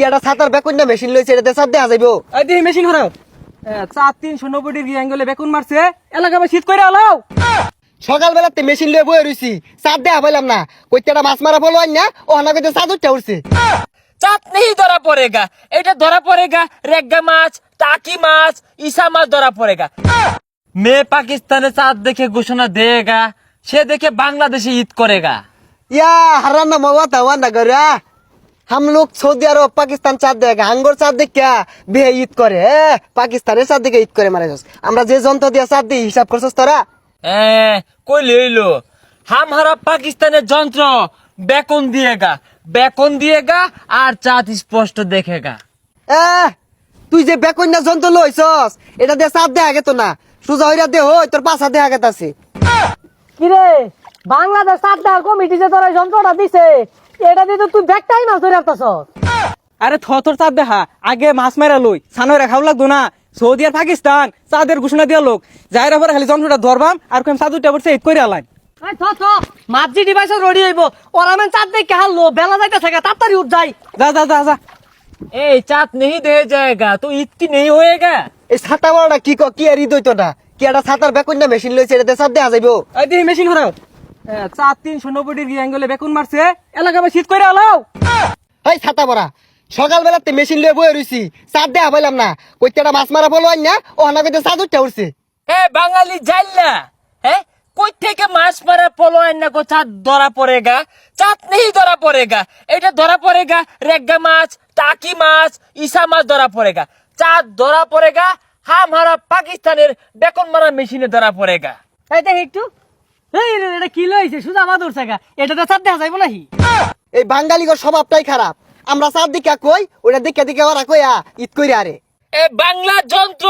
কি একটা ছাতার বেকুন না মেশিন লইছে? এটা দেশার দেয়া যাইবো। এই দিহি মেশিন হরাও। চার তিনশো নব্বই ডিগ্রি অ্যাঙ্গেলে বেকুন মারছে। এলাকা শীত করে আলাও। সকালবেলা তে মেশিন লয়ে বয়ে রইছি। চাঁদ দেয়া পাইলাম না। কইতেটা মাছ মারা বলো না ও হানা কইতে চাঁদ উঠতে উঠছে। চাঁদ নেই ধরা পড়েগা। এটা ধরা পড়ে গা রেগা মাছ টাকি মাছ ইসা মাছ ধরা পড়েগা। মে পাকিস্তানে চাঁদ দেখে ঘোষণা দেগা সে দেখে বাংলাদেশে ঈদ করেগা। ইয়া হারান্না মগা তাওয়ান্না গরা हम लोग सऊदी अरब पाकिस्तान চাঁদ দেখে হাঙ্গর চাঁদ দেখে বিয়ে ঈদ করে এ, পাকিস্তানের চাঁদ দেখে ঈদ করে মারা যাস আমরা যে যন্ত্র দিয়ে চাঁদ দিই হিসাব করছস তোরা এ কই লইলো হামহারা পাকিস্তানের যন্ত্র বেকন দিয়েগা বেকন দিয়েগা আর চাঁদ স্পষ্ট দেখেগা এ তুই যে বেকন্যা যন্ত্র লইছস এটা দিয়ে চাঁদ দেখা গেত না সুজা হইরা দে হই তোর পাশা দেখা গেতাছে কিরে বাংলাদেশ সাতটা কমিটি যে তোরা যন্ত্রটা দিছে এটা দিয়ে তুই ব্যাগটাই মাছ ধরে আরে থর চাঁদ দেখা। আগে মাছ মারা লই। সানো রেখাও লাগতো না। সৌদি আর পাকিস্তান চাঁদের ঘোষণা দিয়া লোক। যাইরা পরে খালি জন্মটা ধরবাম আর কেমন চাঁদ উঠে পড়ছে করে আলাইন মাঝি ডিভাইস রেডি হইব চাঁদ বেলা যাইতে থাকে তাড়াতাড়ি উঠ যাই। যা যা যা যা। এই চাঁদ নেই দে যায়গা তো ইতকি নেই হয়েগা এই ছাতা বড়টা কি কি আর ইদ হইতো না? কি একটা ছাতার বেকুন না মেশিন লইছে এটাতে চাঁদ দেখা যাইব। এই মেশিন হরাও। চার তিনশো নব্বই ডিগ্রি অ্যাঙ্গেলে বেকুন মারছে। এলাকা শীত করে আলাও এই ছাতা বড়া সকালবেলাতে মেশিন লয়ে বয়ে রইছি। চাঁদ দেখা পাইলাম না। কইতেটা মাছ মারা বলো না ও না কইতে চাঁদ উঠতে উঠছে। হ্যাঁ বাঙালি জাইল্লা হ্যাঁ কই থেকে মাছ মারা পলো না কো চাঁদ ধরা পড়েগা চাঁদ নেই ধরা পড়েগা এটা ধরা পড়েগা রেগা মাছ টাকি মাছ ইসা মাছ ধরা পড়েগা চাঁদ ধরা পড়েগা হামহারা পাকিস্তানের বেকন মারা মেশিনে ধরা পড়েগা এই দেখ একটু। এই রে, এটা কি লইছে সুজা বাদুর থাকা এটা তো চাঁদ দেখা যাইব নাকি? এই বাঙালিগর স্বভাবটাই খারাপ। আমরা চাঁদ দিকা কই ওটা দিকা দিকা ওরা কইয়া ঈদ কইরা আরে। এ বাংলা যন্ত্র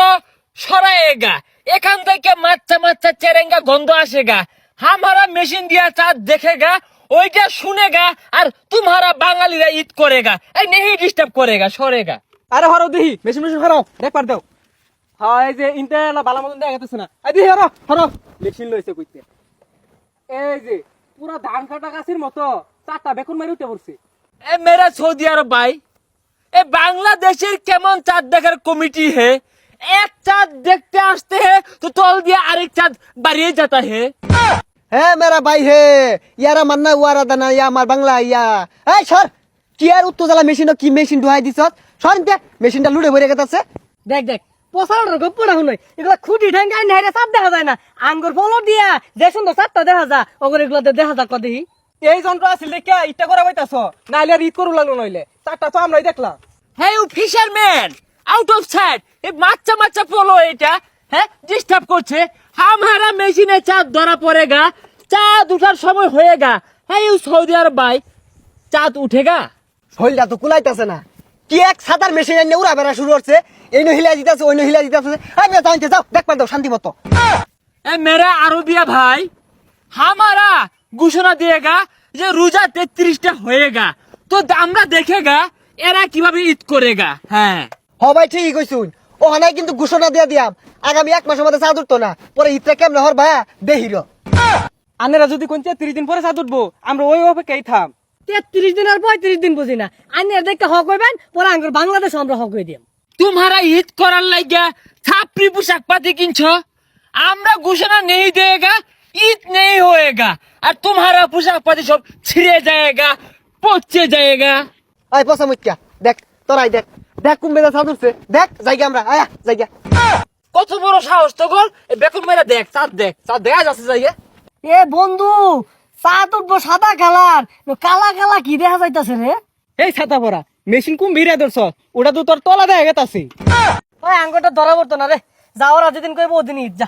সরায়েগা এখান থেকে মাচ্চা মাচ্চা চেরেঙ্গা গন্ধ আসেগা হামারা মেশিন দিয়া চাঁদ দেখেগা ওইটা শুনেগা আর তোমারা বাঙালিরা ঈদ করেগা এই নেহি ডিস্টার্ব করেগা সরেগা আরে হরো দিহি মেশিন মেশিন হরাও দেখ পার দাও। হ্যাঁ যে ইন্টারনেট বালা মতন দেখা গেছে না। দিহি হরো হরো। মেশিন লইছে কইতে। এই যে পুরা ধান কাটা গাছের মতো চারটা বেকুন মারি উঠে পড়ছে। এ মেরা সৌদি আরব ভাই এ বাংলাদেশের কেমন চাঁদ দেখার কমিটি হে? এক চাঁদ দেখতে আসতে হে তো তল দিয়ে আরেক চাঁদ বাড়িয়ে যাতা হে। হ্যাঁ মেরা ভাই হে ইয়ারা মান্না উয়ারা দানা ইয়া আমার বাংলা ইয়া। এই সর কি আর উত্তর জ্বালা মেশিন কি মেশিন ঢুয়াই দিছ সর দে মেশিনটা লুড়ে ভরে গেছে দেখ দেখ। পসার গপ্পটা শুনই এগুলা খুঁটি ঠেঙ্গা নাইরে চাপ দেখা যায় না। আঙ্গুর ফলো দিয়া যে সুন্দর চাপটা দেখা যা। ওগুলো এগুলো দেখা যাক দেখি এই যন্ত্র আছিল দেখে ইটা করা পাইতাছ নাইলে আর ঈদ করু লাগল নইলে। চারটা তো আমরাই দেখলাম হ্যাঁ you fisherman out of side এই বাচ্চা বাচ্চা পলো এটা হ্যাঁ ডিস্টার্ব করছে। হামারা মেশিনে চাঁদ ধরা পড়েগা চাঁদ উঠার সময় হয়েগা হ্যাঁ ইউ সৌদি আরব ভাই চাঁদ উঠেগা শরীরটা তো কুলাইতেছে না। কি এক সাতার মেশিন এনে উড়া বেড়া শুরু করছে? এই নহিলা দিতেছে ওই নহিলা দিতেছে। আমি যাও যাও দেখ পার দাও শান্তি মতো। এ মেরা আরবিয়া ভাই হামারা ঘোষণা দিয়েগা যে রোজা তেত্রিশটা হয়েগা তো আমরা দেখেগা এরা কীভাবে ঈদ করেগা হ্যাঁ। হ ভাই ঠিকই কইছুন। ও হানাই কিন্তু ঘোষণা দিয়া দিয়াম। আগামী এক মাসের মধ্যে চাঁদ উঠতো না। পরে ইতরা কেমন হর ভাইয়া দেহির। আনেরা যদি কোন তেত্রিশ দিন পরে চাঁদ উঠবো আমরা ওই অপেক্ষাই থাম। তেত্রিশ দিন আর পঁয়ত্রিশ দিন বুঝি না। আইনে এদেরকে হক হইবেন পরে আঙ্গুর বাংলাদেশ আমরা হক হয়ে দিম। তোমারা ঈদ করার লাগিয়া ছাপড়ি পোশাক পাতি কিনছ? আমরা ঘোষণা নেই দেয়েগা ঈদ নেই হয়েগা। আর তোমারা পোশাক পাতি সব ছিঁড়ে যায়গা পচে যায়গা। আয় পচা মুখ্যা দেখ তোরাই দেখ। দেখ কোন বেদা সাদ দেখ জায়গা আমরা। আয়া জায়গা কত বড় সাহস তো গোল বেকুন মেরা দেখ চাঁদ দেখ। চাঁদ দেখা যাচ্ছে জায়গা এ বন্ধু উঠবো সাদা কালার কালা কালা কি দেখা যাইতাছে রে এই ছাতা পরা মেশিন কুম ভিড়ে ধরছ ওটা তো তোর তলা দেখা গেতাছে ওই আঙ্গুরটা ধরা পড়তো না রে যাওয়ার যেদিন কইবো ওদিন যা।